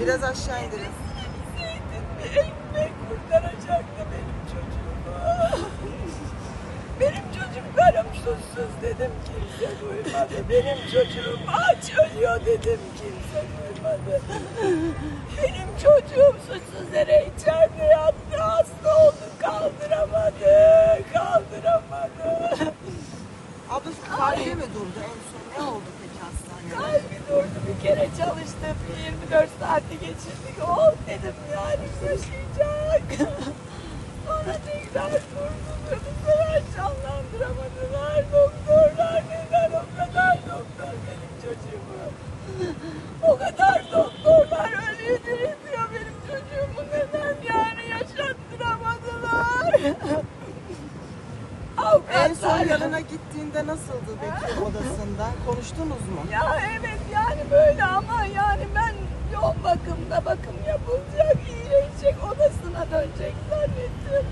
Biraz aşağı indirin. Ekmek kurtaracaktı benim çocuğumu. Benim çocuklarım susuz dedim kimse duymadı. Benim çocuğum aç ölüyor dedim kimse duymadı. Benim çocuğum suçsuz yere içeride yattı hasta oldu kaldıramadı kaldıramadı. Abla kalbi mi durdu en son? Ne oldu peki hastanede? Kalbi durdu bir kere çalıştı. Bir 24 saati geçirdik. Oh dedim yani yaşayacak. Sonra tekrar durdu. Bu sefer canlandıramadılar. Doktorlar neden o kadar doktor benim çocuğumu. O kadar doktorlar ölüyü diriltiyor benim çocuğumu. Neden yani yaşattıramadılar. En son Avukatlar yanına gittiğinde nasıldı peki odasında? Konuştunuz mu? Ya evet yani böyle ama yani ben yoğun bakımda bakım yapılacak, iyileşecek, odasına dönecek zannettim.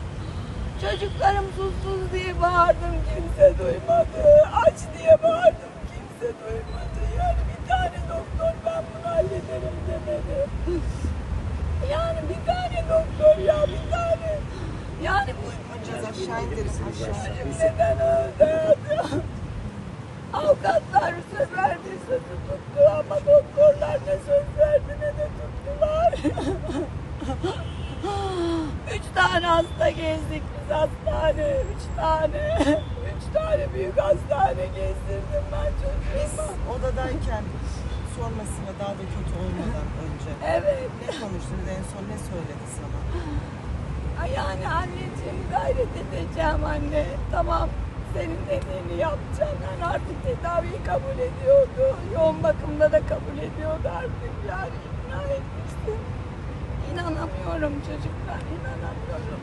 Çocuklarım susuz diye bağırdım kimse duymadı. Aç diye bağırdım kimse duymadı. Yani bir tane doktor ben bunu hallederim demedi. Yani bir tane doktor ya bir tane. Yani bu aşağı indirin aşağı. Çocuk neden öldü? Avukatlar söz verdi sözü tuttu ama doktorlar ne söz verdi ne de tuttular. Üç tane hasta gezdik biz hastane, üç tane. Üç tane büyük hastane gezdirdim ben Biz çocuğuma. odadayken sonrasında daha da kötü olmadan önce Evet. ne konuştunuz en son ne söyledi sana? Yani anneciğim gayret edeceğim anne. Tamam senin dediğini yapacağım. Yani artık tedaviyi kabul ediyordu. Yoğun bakımda da kabul ediyordu artık. Yani ikna etmiştim. İnanamıyorum çocuklar, inanamıyorum.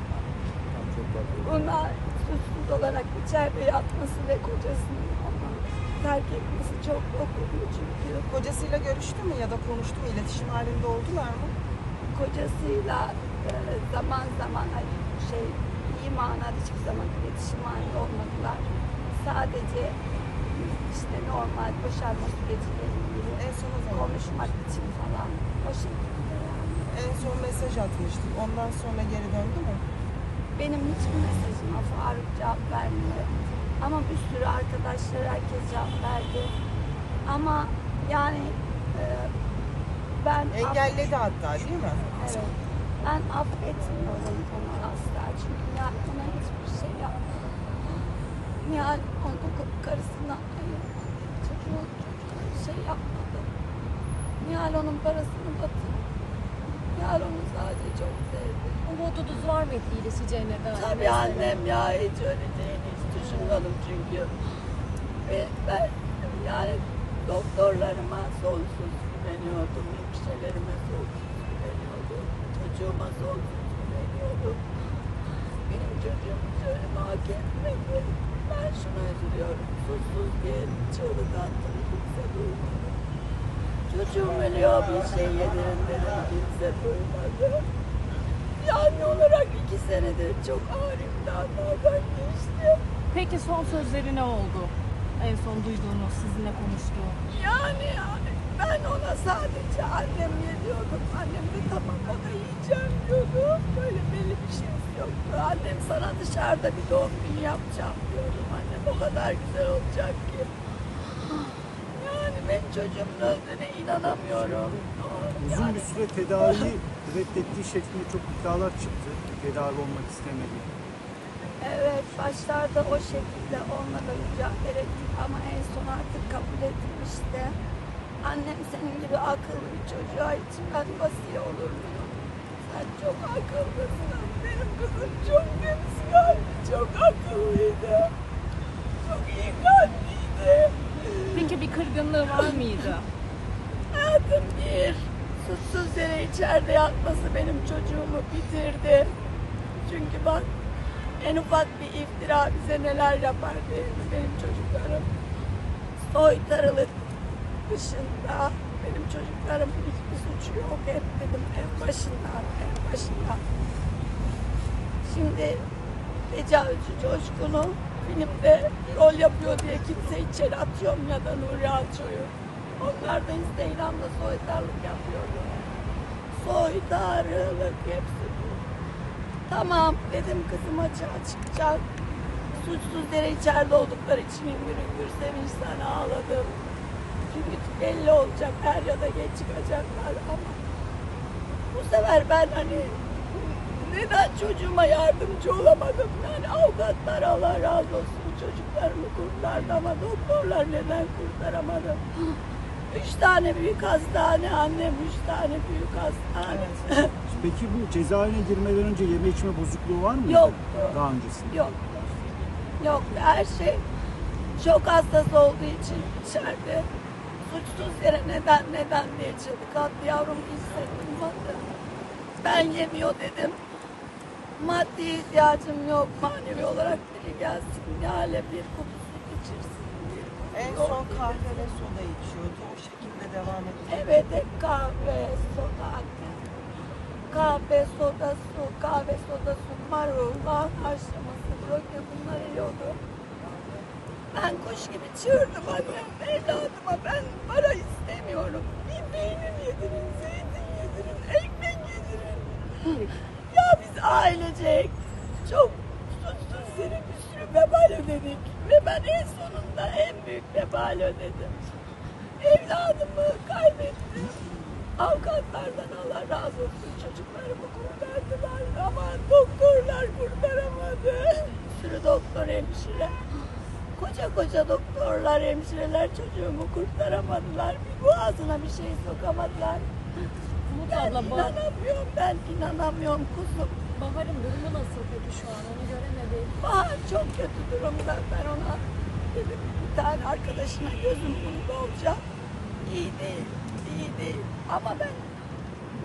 Buna suçsuz olarak içeride yatması ve kocasının onu terk etmesi çok dokundu çünkü. Kocasıyla görüştü mü ya da konuştu mu? İletişim halinde oldular mı? kocasıyla e, zaman zaman hani şey iyi manada hiçbir zaman iletişim halinde olmadılar. Sadece işte normal boşanma süreciyle ilgili En son konuşmak için falan o şekilde yani. En son mesaj atmıştık. Ondan sonra geri döndü mü? Benim hiçbir mesajıma Faruk cevap vermiyor. Ama bir sürü arkadaşlar herkes cevap verdi. Ama yani e, ben Engelledi hatta değil mi? Evet. Ben affetmiyorum onu asla. Çünkü Nihal ona hiçbir şey yapmadı. Nihal onu karısına hayır, çocuğu, çocuğuna şey yapmadı. Nihal onun parasını batırdı. Nihal onu sadece çok sevdi. Umudunuz var mıydı iyileşeceğine dair? Tabii annem ya hiç öleceğini hiç düşünmedim çünkü. Ve ben yani doktorlarıma sonsuz güveniyordum. Hemşirelerime sonsuz. Çocuğuma sonsuz güveniyordum. Benim çocuğum ölüme hak etmedi. Ben şuna üzülüyorum. Susuz bir çığlık attım. Kimse duymadı. Çocuğum ölüyor bir şey yedirin dedim. Kimse duymadı. Yani olarak iki senedir çok ağır imtihanlardan geçti. Peki son sözleri ne oldu? En son duyduğunuz, sizinle konuştuğu. Yani, yani ben ona sadece annem ye diyordum. Annem de tamam o da yiyeceğim diyordu. Böyle belli bir şey yoktu. Annem sana dışarıda bir doğum günü yapacağım diyordum. Annem o kadar güzel olacak ki. Yani ben çocuğumun öldüğüne inanamıyorum. Uzun Yani bir süre tedaviyi reddettiği şeklinde çok iddialar çıktı. Tedavi olmak istemedi. Evet, başlarda o şekilde olmadan mücadele ettik ama en son artık kabul edilmişti. Annem senin gibi akıllı bir çocuğa için ben vasiye olur muyum? Sen çok akıllısın. Benim kızım çok temiz kalpli, çok akıllıydı. Çok iyi kalpliydi. Peki bir kırgınlığı var mıydı? Hayatım bir, suçsuz yere içeride yatması benim çocuğumu bitirdi. Çünkü bak en ufak bir iftira bize neler yapar mi benim çocuklarım? Soytarılık dışında benim çocuklarımın hiçbir suçu yok hep dedim en başından, en başından. Şimdi tecavüzcü coşkunu filmde rol yapıyor diye kimse içeri atıyorum ya da Nuri Alço'yu. Onlar da Instagram'da soytarlık yapıyordu. soydarılık hepsi bu. Tamam dedim kızım açığa çıkacak. Suçsuz yere içeride oldukları için hüngür hüngür sevinçten ağladım. Çünkü belli olacak er ya da geç çıkacaklar ama bu sefer ben hani neden çocuğuma yardımcı olamadım? Yani avukatlar Allah razı olsun çocuklarımı kurtardı ama doktorlar neden kurtaramadı? Üç tane büyük hastane, annem üç tane büyük hastane. Peki bu cezaevine girmeden önce yeme içme bozukluğu var mıydı? Yok. Daha öncesinde. Yok. Yok her şey şok hastası olduğu için içeride suçsuz yere neden neden diye çığlık attı yavrum hissettirmedi. Ben yemiyor dedim. Maddi ihtiyacım yok. Manevi olarak biri gelsin. Nihal'e bir süt içirsin. Kutu En yoğurt son kahve ve soda içiyordu. O şekilde devam etti. Evet hep kahve, soda. Kahve, soda, su, kahve, soda, su, marul, lahana haşlaması, brokoli bunlar yiyordu. Ben kuş gibi çığırdım annem. Evladıma ben para istemiyorum. Bir peynir yedirin, zeytin yedirin, ekmek yedirin. ya biz ailecek çok suçsuz yere bir sürü vebal ödedik. Ve ben en sonunda en büyük vebal ödedim. Evladımı kaybettim. Avukatlardan Allah razı olsun çocuklarımı kurtardılar ama doktorlar kurtaramadı. Bir sürü doktor hemşire. Koca koca doktorlar, hemşireler çocuğumu kurtaramadılar. Bir boğazına bir şey sokamadılar. Umut Ben abla inanamıyorum, ben inanamıyorum kuzum. Bahar'ın durumu nasıl peki şu an onu göremedik. Bahar çok kötü durumda. Ben ona dedim bir tane arkadaşına gözüm kumda olacak. İyi değil, iyi değil. Ama ben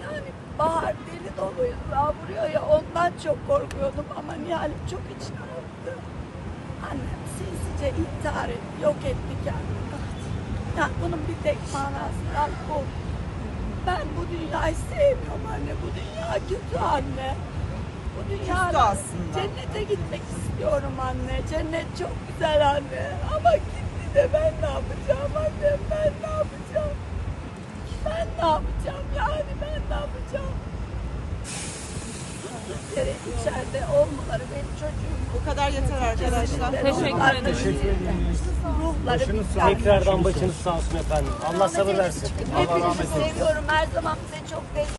yani Bahar deli dolu vuruyor ya ondan çok korkuyordum ama Nihal'im çok içine attı. Annem sinsice intihar etti, yok etti kendini. Yani bunun bir tek manası var bu. Ben bu dünyayı sevmiyorum anne. Bu dünya kötü anne. Bu dünya aslında. cennete gitmek istiyorum anne. Cennet çok güzel anne. Ama gitti de ben ne yapacağım anne? Ben ne yapacağım? Ben ne yapacağım yani? Ben ne yapacağım? Yere içeride olmaları benim çocuğum. Bu kadar yeter arkadaşlar. Teşekkür ederim. Teşekkür ederim. Ruhları Başınız sağ olsun. Tekrardan başınız sağ olsun efendim. Allah sabır versin. Allah rahmet Hepinizi eylesin. seviyorum. Her zaman size çok destek